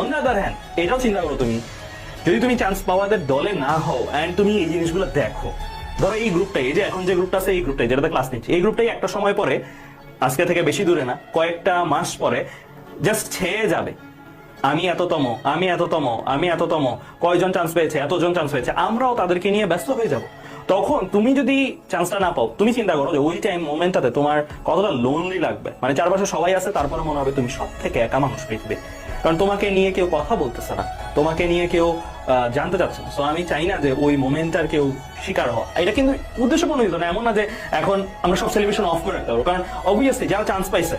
On other hand এটাও চিন্তা করো তুমি। যদি তুমি চান্স পাওয়াদের দলে না হও অ্যান্ড তুমি এই জিনিসগুলো দেখো। ধরো এই গ্রুপটাই এই যে এখন যে গ্রুপটা আছে, এই গ্রুপটাই যেটাতে ক্লাস নিচ্ছে। এই গ্রুপটাই একটা সময় পরে, আজকে থেকে বেশি দূরে না, কয়েকটা মাস পরে জাস্ট ছেয়ে যাবে। আমি এততম আমি এততম আমি এততম, কয়জন চান্স পেয়েছে, এতজন চান্স পেয়েছে, আমরাও তাদেরকে নিয়ে ব্যস্ত হয়ে যাব। তখন তুমি যদি চান্সটা না পাও, তুমি চিন্তা করো যে ওই টাইম মোমেন্টটাতে তোমার কতটা লোনলি লাগবে। মানে চারপাশে সবাই আছে, তারপরে মনে হবে তুমি সব থেকে একা মানুষ পৃথিবীর কারণ তোমাকে নিয়ে কেউ কথা বলতেছে না, তোমাকে নিয়ে কেউ জানতে চাচ্ছে সো আমি চাই না যে ওই মোমেন্টটার কেউ শিকার হওয়া। এটা কিন্তু উদ্দেশ্য প্রণোদিত না, এমন না যে এখন আমরা সব সেলিব্রেশন অফ করে রাখতে পারব। কারণ অবভিয়াসলি যারা চান্স পাইছে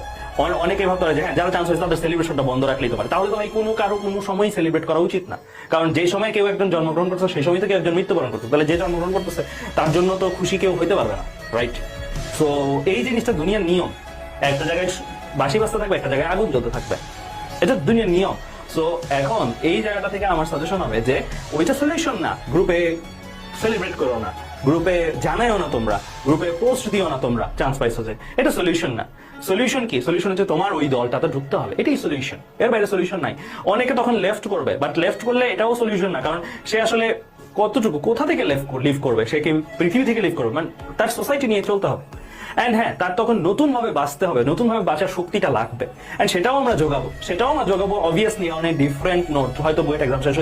অনেকে ভাবতে পারে যে হ্যাঁ যারা চান্স হয়েছে তাদের সেলিব্রেশনটা বন্ধ রাখলেই পারে। তাহলে তো ভাই কোনো কারও কোনো সময় সেলিব্রেট করা উচিত না। কারণ যে সময় কেউ একজন জন্মগ্রহণ করছে, সেই সময় থেকে একজন মৃত্যুবরণ করছে। তাহলে যে জন্মগ্রহণ করতেছে, তার জন্য তো খুশি কেউ হইতে পারবে না রাইট সো এই জিনিসটা দুনিয়ার নিয়ম। একটা জায়গায় বাসি বাজতে থাকবে, একটা জায়গায় আগুন জ্বলতে থাকবে। এটা দুনিয়ার নিয়ম। সো এখন এই জায়গাটা থেকে আমার সাজেশন হবে যে, ওইটা সলিউশন না। গ্রুপে সেলিব্রেট করো না। গ্রুপে জানাইও না তোমরা, গ্রুপে পোস্ট দিও না তোমরা চান্স পাইছো যে। এটা সলিউশন না। সলিউশন কি? সলিউশন হচ্ছে তোমার ওই দলটাতে ঢুকতে হবে। এটাই সলিউশন এর বাইরে সলিউশন নাই। অনেকে তখন লেফট করবে বাট লেফট করলে এটাও সলিউশন না, কারণ সে আসলে কতটুকু, কোথা থেকে লেফট লিভ করবে? সে কি পৃথিবী থেকে লিভ করবে? মানে তার সোসাইটি নিয়ে চলতে হবে। অ্যান্ড হ্যাঁ তার তখন নতুন ভাবে বাঁচতে হবে নতুন ভাবে বাঁচার শক্তিটা লাগবে। অ্যান্ড সেটাও আমরা যোগাবো সেটাও আমরা যোগাবো অবভিয়াসলি অনেক ডিফারেন্ট নোট হয়তো বইটা এক্সাম শেষ